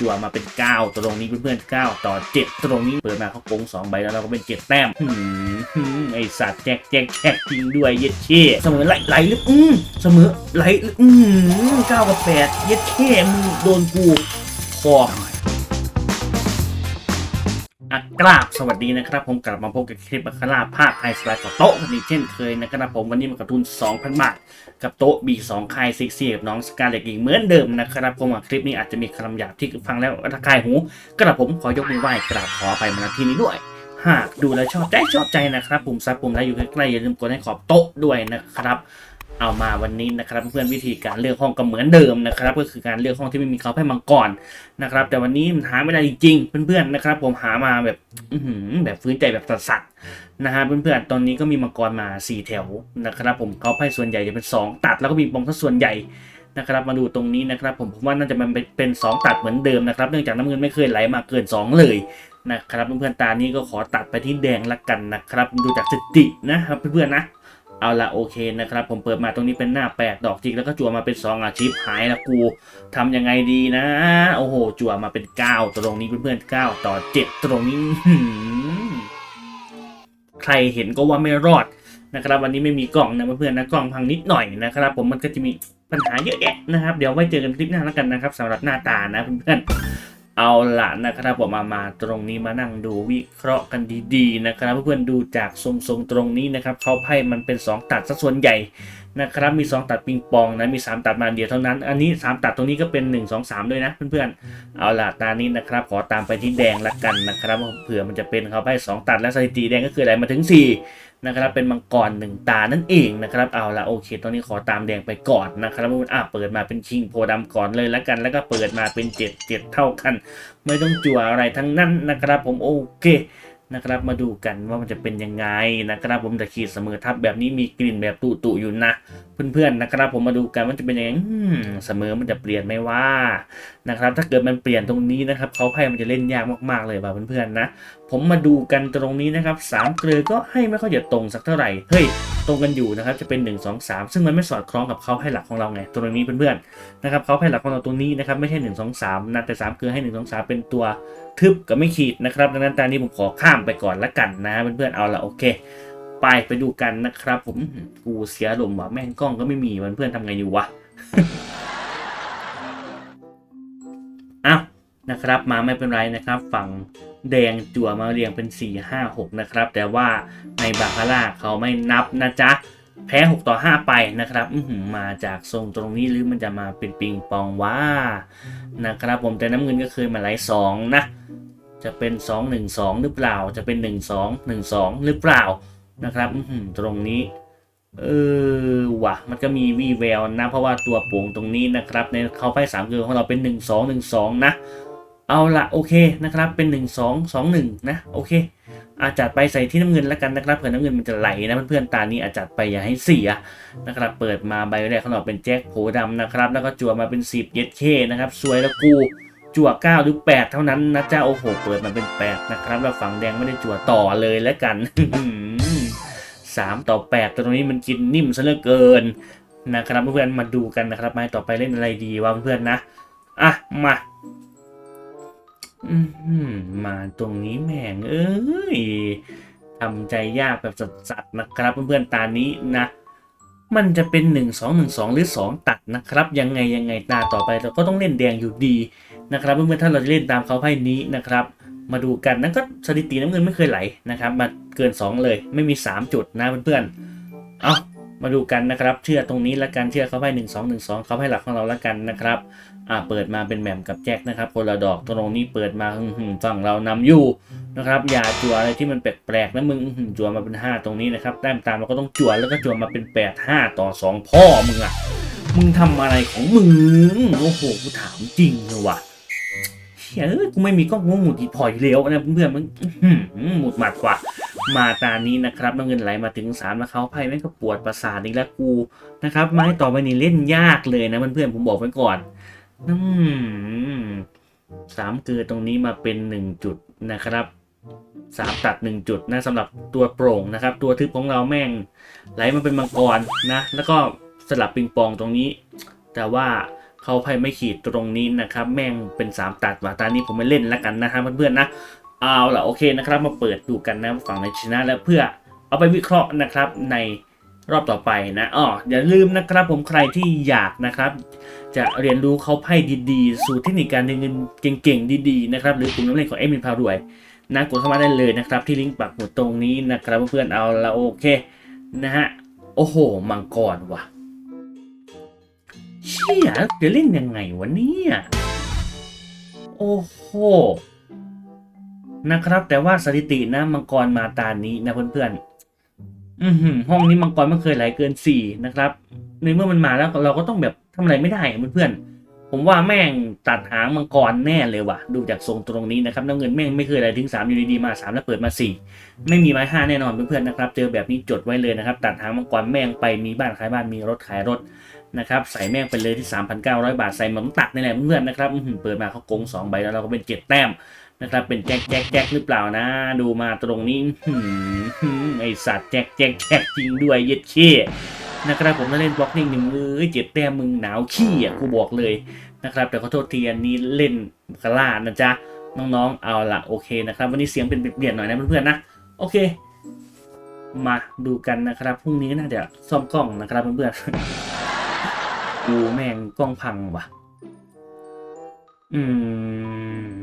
จั่วมาเป็น 9 ตรงนี้เพื่อนๆ9ต่อ 7 ตรงนี้เปิดมาเขาโกง2ใบแล้วเราก็เป็น 7 แต้มหืมไอสัตว์แจกแจกแจกจริงด้วยเย็ดเช่เสมอไหลไหลหรืออืมเสมอไหลหรืออืมเก้ากับแปดเย็ดเช่มึงโดนกูคอ อักราบสวัสดีนะครับ ผมกลับมาพบกับคลิปอัคราภาคไทยสไลด์กับโต๊ะวันนี้เช่นเคยนะครับผมวันนี้มากระทุน 2,000 บาท กับโต๊ะ B2 ค่ายซิกซี่กับน้องสกาเล็กอีกเหมือนเดิมนะครับผมคลิปนี้อาจจะมีคำหยาบที่ฟังแล้วระคายหูกระผมขอยกมือไหว้กราบขอไปมาที่นี้ด้วยหากดูแล้วชอบใจชอบใจนะครับปุ่มซับปุ่มไลค์อยู่ใกล้ๆอย่าลืมกดให้ขอบโต๊ะด้วยนะครับ เอามาวันนี้นะครับเพื่อนวิธีการเลือกห้องก็เหมือนเดิมนะครับก็คือการเลือกห้องที่ไม่มีเขาให้มังกรนะครับแต่วันนี้มันหาไม่ได้จริงๆเพื่อนๆนะครับ ผมหามาแบบแบบฟื้นใจแบบสัสๆนะฮะเพื่อนๆตอนนี้ก็มีมังกรมา 4 แถวนะครับผมเขาให้ส่วนใหญ่จะเป็น 2 ตัดแล้วก็มีปองทั้งส่วนใหญ่นะครับมาดูตรงนี้นะครับผมผมว่าน่าจะมันเป็น 2 ตัดเหมือนเดิมนะครับเนื่องจากน้ำเงินไม่เคยไหลมาเกิน 2 เลยนะครับเพื่อนๆตานี้ก็ขอตัดไปที่แดงละกันนะครับ ดูจากสตินะครับเพื่อนๆนะ เอาละโอเคนะครับ ผมเปิดมาตรงนี้เป็นหน้าแปดดอกจิกแล้วก็จั่วมาเป็น 2 อาชีพหายละกูทำยังไงดีนะ โอ้โห จั่วมาเป็น 9 ตรงนี้เพื่อนๆ9ต่อ 7 ตรงนี้ใครเห็นก็ว่าไม่รอดนะครับ วันนี้ไม่มีกล่องนะเพื่อนๆนะกล่องพังนิดหน่อยนะครับ ผมมันก็จะมีปัญหาเยอะแยะนะครับ เดี๋ยวไว้เจอกันคลิปหน้าแล้วกันนะครับสำหรับหน้าตานะเพื่อนๆ เอาละนะครับผมมามาตรงนี้มานั่งดูวิเคราะห์กันดีๆนะครับ เพื่อนๆดูจากทรงๆตรงนี้นะครับเขาไพ่มันเป็น 2 ตัดซะส่วนใหญ่นะครับมี 2 ตัดปิงปองนะมี 3 ตัดมาเดียวเท่านั้น อันนี้ 3 ตัดตรงนี้ก็เป็น 1 2 3 ด้วยนะเพื่อนๆเอาละตานี้นะครับ ขอตามไปที่แดงละกันนะครับเผื่อมันจะเป็นเขาไพ่2ตัดและสถิติแดงก็คืออะไรมาถึง 4 นะครับเป็นมังกรหนึ่งตานั่นเองนะครับเอาละโอเคตอนนี้ขอตามแดงไปก่อนนะครับอะเปิดมาเป็นคิงโพดำก่อนเลยแล้วกัน แล้วก็เปิดมาเป็น7 7เท่ากัน ไม่ต้องจั่วอะไรทั้งนั้นนะครับ ผมโอเคนะครับมาดูกันว่ามันจะเป็นยังไงนะครับ ผมแต่ขีดเสมอทับแบบนี้มีกลิ่นแบบตุตุๆอยู่นะเพื่อนๆนะครับ ผมมาดูกันว่าจะเป็นยังไงเสมอมันจะเปลี่ยนไหมว่านะครับ ถ้าเกิดมันเปลี่ยนตรงนี้นะครับเขาไพ่มันจะเล่นยากมากๆเลยว่ะเพื่อนๆนะ ผมมาดูกันตรงนี้นะครับสามเกลือก็ให้ไม่ค่อยจะตรงสักเท่าไหร่เฮ้ยตรงกันอยู่นะครับจะเป็น 1 2 3 ซึ่งมันไม่สอดคล้องกับเขาให้หลักของเราไงตรงนี้เพื่อนๆนะครับเขาให้หลักของเราตรงนี้นะครับไม่ใช่ 1 2 3นะแต่3เกลือให้ 1 2 3 เป็นตัวทึบกับไม่ขีดนะครับดังนั้นตอนนี้ผมขอข้ามไปก่อนละกันนะเพื่อนๆเอาละโอเค ไปไปดูกันนะครับ ผมกูเสียลมว่ะแม่งกล้องก็ไม่มีมันเพื่อนทำไงอยู่วะอ้าวนะครับ มาไม่เป็นไรนะครับ ฝั่งแดงจั่วมาเรียงเป็น 4 5 6 นะครับ แต่ว่าในบาคาร่าเขาไม่นับนะจ๊ะ แพ้ 6 ต่อ 5 ไปนะครับอืมาจากทรงตรงนี้หรือมันจะมาเป็นปิงปองว่านะครับ ผมแต่น้ำเงินก็เคยมาไล่สองนะ จะเป็น 2 1 2 หรือเปล่าจะเป็น 1 2 1 2 หรือเปล่า นะครับตรงนี้ เออว่ะ มันก็มีวีแววนะ เพราะว่าตัวโป่งตรงนี้นะครับ ในเขาไพ่สามเกลือของเราเป็น1 2 1 2นะ เอาละโอเคนะครับ เป็น1 2 2 1นะโอเค อาจัดไปใส่ที่น้ำเงินแล้วกันนะครับเผื่อน้ำเงินมันจะไหลนะเพื่อนๆตานี้อาจัดไปอย่าให้เสียนะครับ เปิดมาใบแรกของเราเป็นแจ็คโผดำนะครับ แล้วก็จั่วมาเป็น10เย็ดเคนะครับสวยแล้วกูจั่ว9หรือ 8 เท่านั้นนะจ้าโอ้โห เปิดมาเป็น 8 นะครับ แล้วฝั่งแดงไม่ได้จั่วต่อเลยแล้วกัน สามต่อแปดตรงนี้มันกินนิ่มซะเหลือเกินนะครับเพื่อนๆมาดูกันนะครับไม้ต่อไปเล่นอะไรดีวะเพื่อนๆนะอะมาอือหือมาตรงนี้แม่งเอ้ยทำใจยากแบบสัดๆนะครับเพื่อนๆตานี้นะมันจะเป็น 1 2 1 2 หรือ 2 ตัดนะครับยังไงยังไงตาต่อไปเราก็ต้องเล่นแดงอยู่ดีนะครับเพื่อนๆถ้าเราจะเล่นตามเขาไพ่นี้นะครับ มาดูกันนั่นก็สถิติน้ำเงินไม่เคยไหลนะครับ มาเกิน 2 เลย ไม่มี 3 จุดนะเพื่อนๆ เอามาดูกันนะครับ เชื่อตรงนี้ละกันเชื่อเขาไพ่หนึ่งสองหนึ่งสองเขาไพ่หลักของเราละกันนะครับ อ่าเปิดมาเป็นแหม่มกับแจ็คนะครับคนละดอกตรงนี้เปิดมาอื้อหือฝั่งเรานำอยู่นะครับอย่าจั่วอะไรที่มันแปลกๆนะมึงอื้อหือจั่วมาเป็น 5 ตรงนี้นะครับแต้มตามเราก็ต้องจั่วแล้วก็จั่วมาเป็น 8 5 ต่อ 2 พ่อมึงอะมึงทำอะไรของมึงโอ้โหกูถามจริงเลยว่ะ เฮ้ยกูไม่มีกล้องกูหมุดอีพอยเลี้ยวนะเพื่อนมันอื้อหือหมุดหมัดกว่า มาตานี้นะครับน้ำเงินไหลมาถึงสามแล้วเขาไพ่แม่งก็ปวดประสาทอีกแล้วกูนะครับไม้ต่อไปนี่เล่นยากเลยนะเพื่อนๆผมบอกไว้ก่อนอืมสามเกลือตรงนี้มาเป็นหนึ่งจุดนะครับสามตัดหนึ่งจุดนะสำหรับตัวโปร่งนะครับ ตัวทึบของเราแม่ง ไหลมาเป็นมังกรนะ แล้วก็สลับปิงปองตรงนี้ แต่ว่า เขาไพ่ไม่ขีดตรงนี้นะครับ แม่งเป็นสามตัดว่ะตอนนี้ผมไม่เล่นแล้วกันนะฮะเพื่อนๆนะเอาล่ะโอเคนะครับ มาเปิดดูกันนะฝั่งในชนะแล้วเพื่อเอาไปวิเคราะห์นะครับในรอบต่อไปนะอ๋ออย่าลืมนะครับผมใครที่อยากนะครับ จะเรียนรู้เขาไพ่ดีๆ สู่เทคนิคการเงินเก่งๆ ดีๆ นะครับ หรือกลุ่มน้ำเล่นของเอ็มมินพารวยนะกดเข้ามาได้เลยนะครับ ที่ลิงก์ปักหมุดตรงนี้นะครับเพื่อนๆเอาละโอเคนะฮะโอ้โหมังกรว่ะ เชี่ยจะเล่นยังไงวะเนี่ยโอ้โหนะครับ แต่ว่าสถิตินะมังกรมาตานี้นะเพื่อนๆอือหือห้องนี้มังกรไม่เคยไหลเกินสี่นะครับ ในเมื่อมันมาแล้วเราก็ต้องแบบทำอะไรไม่ได้เพื่อนๆผมว่าแม่งตัดหางมังกรแน่เลยว่ะ ดูจากทรงตรงนี้นะครับน้ำเงินแม่งไม่เคยอะไรถึง3อยู่ดีๆมา3แล้วเปิดมา4ไม่มีไม้ห้าแน่นอนเพื่อนๆนะครับ เจอแบบนี้จดไว้เลยนะครับ ตัดหางมังกรแม่งไปมีบ้านขายบ้านมีรถขายรถ นะครับใส่แม่งไปเลยที่ 3,900 บาท ใส่หมอนตัดนี่แหละเพื่อนๆนะครับเปิดมาเขาโกง2ใบแล้วเราก็เป็น 7 แต้มนะครับเป็นแจ็คแจ็คแจ็คหรือเปล่านะ ดูมาตรงนี้ไอสัตว์แจ็คแจ็คแจ็คจริงด้วยเย็ดเช่นะครับผมถ้าเล่นบล็อกนิ่งหนึ่งเอ้ยเจ็บแต้มมึงหนาวขี้อะกูบอกเลยนะครับแต่ขอโทษทีอันนี้เล่นกระลานะจ๊ะน้องๆเอาละโอเคนะครับ วันนี้เสียงเป็นเปลี่ยนหน่อยนะเพื่อนๆนะโอเค มาดูกันนะครับพรุ่งนี้น่าจะซ่อมกล้องนะครับเพื่อนๆ ดูแม่งกล้องพังว่ะ อืม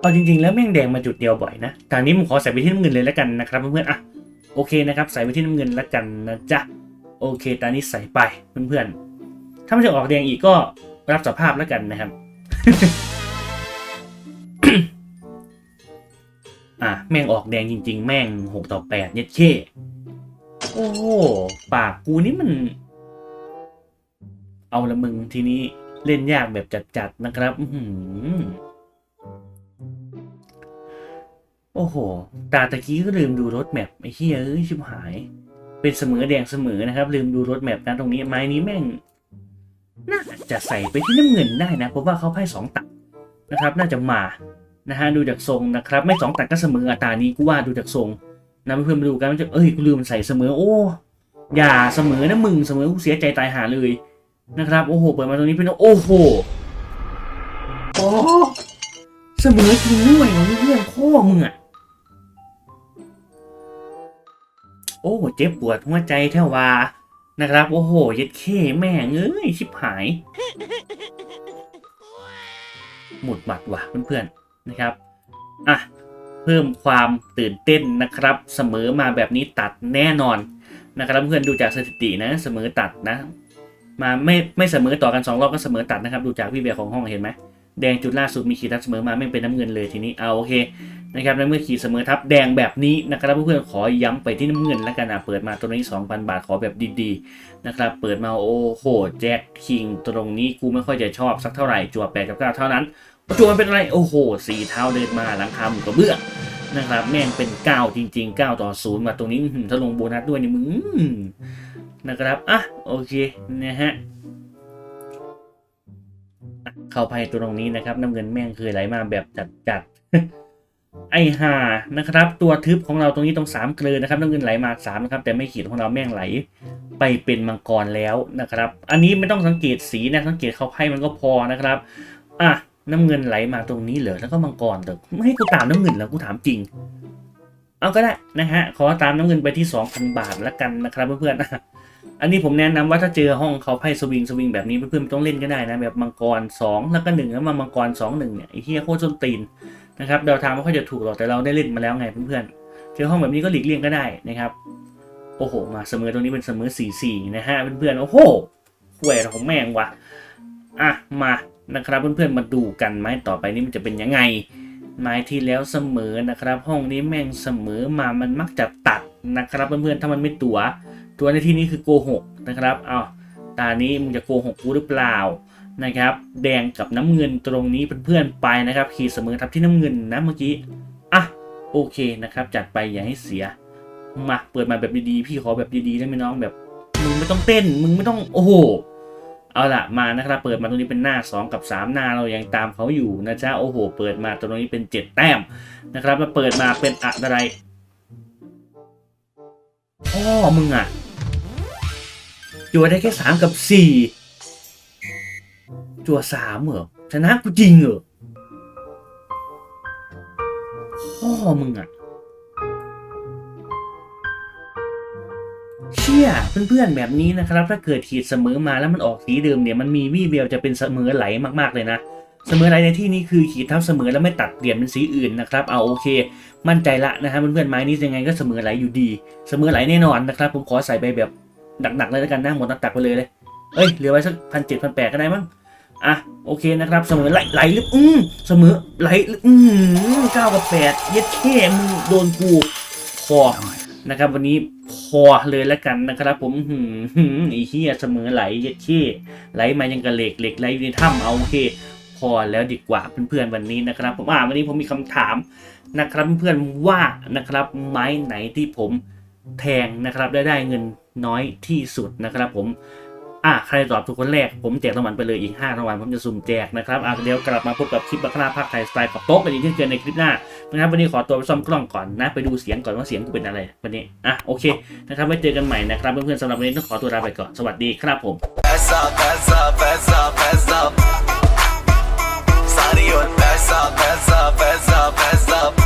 เอาจริง ๆ แล้วแม่งแดงมาจุดเดียวบ่อยนะทางนี้ผมขอใส่ไปที่น้ำเงินเลยแล้วกันนะครับเพื่อนๆอะโอเคนะครับใส่ไปที่น้ำเงินแล้วกันนะจ๊ะโอเคตอนนี้ใส่ไปเพื่อนๆถ้าไมันจะออกแดงอีกก็รับสภาพแล้วกันนะครับอะแม่งออกแดงจริง ๆ แม่งหกต่อแปดเน็ตเค โอ้ปากกูนี่มัน เอาละมึงทีนี้เล่นยากแบบจัดๆนะครับอืโอ้โห ตาตะกี้ก็ลืมดูรถแมพไอ้เฮียเอ้ยชิบหาย เป็นเสมอแดงเสมอนะครับ ลืมดูรถแมพนะตรงนี้ไม้นี้แม่งน่าจะใส่ไปที่น้ำเงินได้นะเพราะว่าเขาไพ่สองตัดนะครับ น่าจะมานะฮะดูจากทรงนะครับ ไม่สองตัดก็เสมออัตรานี้กูว่าดูจากทรง นะเพื่อนมาดูกันมันจะเอ้ยกูลืมใส่เสมอโอ้อย่าเสมอนะมึงเสมอกูเสียใจตายหาเลยนะครับโอ้โหเปิดมาตรงนี้เป็นโอ้โหโอ้เสมอจริงด้วยของเพื่อนพ่อมึงอะโอ้เจ็บปวดหัวใจแทว่านะครับ โอ้โหเย็ดเข้แม่เอ้ยชิบหาย หมดบัตรว่ะเพื่อนๆนะครับ อะ เพิ่มความตื่นเต้นนะครับ เสมอมาแบบนี้ตัดแน่นอนนะครับเพื่อนดูจากสถิตินะเสมอตัดนะ มาไม่ไม่เสมอต่อกันสองรอบก็เสมอตัดนะครับ ดูจากพี่เบียร์ของห้องเห็นไหม แดงจุดล่าสุดมีขีดทับเสมอมาไม่เป็นน้ำเงินเลยทีนี้เอาโอเคนะครับในเมื่อขีดเสมอทับแดงแบบนี้นะครับเพื่อนๆขอย้ำไปที่น้ำเงินแล้วกันนะเปิดมาตัวนี้ 2,000 บาทขอแบบดีๆนะครับเปิดมาโอ้โหแจ็คคิงตรงนี้กูไม่ค่อยจะชอบสักเท่าไหร่จั่วแปดกับเก้าเท่านั้นจั่วมันเป็นอะไรโอ้โหสี่เท้าเดินมาหลังคาหมูกระเบื้องนะครับแม่งเป็นเก้าจริงๆเก้าต่อศูนย์มาตรงนี้ถ้าลงโบนัสด้วยนี่มึงนะครับอะโอเคนะฮะ เข้าไปตัวตรงนี้นะครับ น้ำเงินแม่งเคยไหลมาแบบจัดๆไอห่านะครับ ตัวทึบของเราตรงนี้ตรงสามเกลือนะครับ น้ำเงินไหลมาสามนะครับ แต่ไม่ขีดของเราแม่งไหลไปเป็นมังกรแล้วนะครับ อันนี้ไม่ต้องสังเกตสีนะสังเกตเขาไพ่มันก็พอนะครับอะน้ำเงินไหลมาตรงนี้เหรอแล้วก็มังกรเถอะไม่ให้กูตามน้ำเงินแล้วกูถามจริงเอาก็ได้นะฮะขอตามน้ำเงินไปที่ 2,000 บาทแล้วกันนะครับเพื่อนๆ อันนี้ผมแนะนำว่าถ้าเจอห้องเขาไพ่สวิงสวิงแบบนี้เพื่อนๆไม่ต้องเล่นก็ได้นะแบบมังกร 2 แล้วก็1แล้วมามังกร2 1เนี่ยไอ้เฮียโคตรส้นตีนนะครับเดาทางไม่ค่อยจะถูกหรอกแต่เราได้เล่นมาแล้วไงเพื่อนๆเจอห้องแบบนี้ก็หลีกเลี่ยงก็ได้นะครับโอ้โห มาเสมอตรงนี้เป็นเสมอ4 4นะฮะเพื่อนๆโอ้โหหวยของแม่งวะอะมานะครับเพื่อนๆมาดูกันไม้ต่อไปนี้มันจะเป็นยังไงไม้ที่แล้วเสมอนะครับ ห้องนี้แม่งเสมอมามันมักจะตัดนะครับเพื่อนๆถ้ามันไม่ตัว ตัวในที่นี้คือโกหกนะครับเอาตานี้มึงจะโกหกกูหรือเปล่านะครับ แดงกับน้ำเงินตรงนี้เพื่อนๆไปนะครับขีดเสมอทับที่น้ำเงินนะเมื่อกี้อะโอเคนะครับ จัดไปอย่าให้เสียมาเปิดมาแบบดีๆพี่ขอแบบดีๆได้ไหมน้องแบบ มึงไม่ต้องเต้น มึงไม่ต้องโอ้โหเอาละมานะครับ เปิดมาตรงนี้เป็นหน้า 2 กับ 3 หน้าเรายังตามเขาอยู่นะจ๊ะโอ้โห เปิดมาตรงนี้เป็น 7 แต้มนะครับมาเปิดมาเป็นอะไรพ่อมึงอะ จั่วได้แค่สามกับสี่จั่วสามเหรอชนะกูจริงเหรอพ่อมึงอะเชี่ยเพื่อนๆแบบนี้นะครับ ถ้าเกิดขีดเสมอมาแล้วมันออกสีเดิมเนี่ยมันมีวี่แววจะเป็นเสมอไหลมากๆเลยนะเสมอไหลในที่นี้คือขีดเท่าเสมอแล้วไม่ตัดเปลี่ยนเป็นสีอื่นนะครับเอาโอเค มั่นใจละนะครับเพื่อนๆไม้นี้ยังไงก็เสมอไหลอยู่ดี เสมอไหลแน่นอนนะครับ ผมขอใส่ไปแบบ หนักๆเลยแล้วกันนะหมดตักๆไปเลยเลยเอ้ยเหลือไว้สักพันเจ็ดพันแปดก็ได้มั้งอะโอเคนะครับเสมอไหลไหลลึกอืมเสมอไหลลึกอืมเก้ากับแปดเย็ดแค่มึงโดนกูพอนะครับ วันนี้พอเลยแล้วกันนะครับ ผมหืมหืมไอ้เหี้ยเสมอไหลเย็ดแค่ไหลมายังกระเหล็กเหล็กไหลอยู่ในถ้ำเอาโอเค พอแล้วดีกว่าเพื่อนๆวันนี้นะครับ ผมอ่าวันนี้ผมมีคำถามนะครับเพื่อนๆว่านะครับไม้ไหนที่ผมแทงนะครับได้ได้เงิน น้อยที่สุดนะครับผมอะใครตอบทุกคนแรก ผมแจกรางวัลไปเลยอีก5รางวัลผมจะสุ่มแจกนะครับอะเดี๋ยวกลับมาพบกับคลิปบัคราภาคไทยสไตล์กับโต๊ะกันอีกที่เจอในคลิปหน้านะครับวันนี้ขอตัวไปซ่อมกล้องก่อนนะไปดูเสียงก่อนว่าเสียงกูเป็นอะไรวันนี้อะโอเคนะครับไว้เจอกันใหม่นะครับเพื่อนๆสำหรับวันนี้ต้องขอตัวลาไปก่อนสวัสดีครับผม Sorry, you're mess up, mess up, mess up, mess up.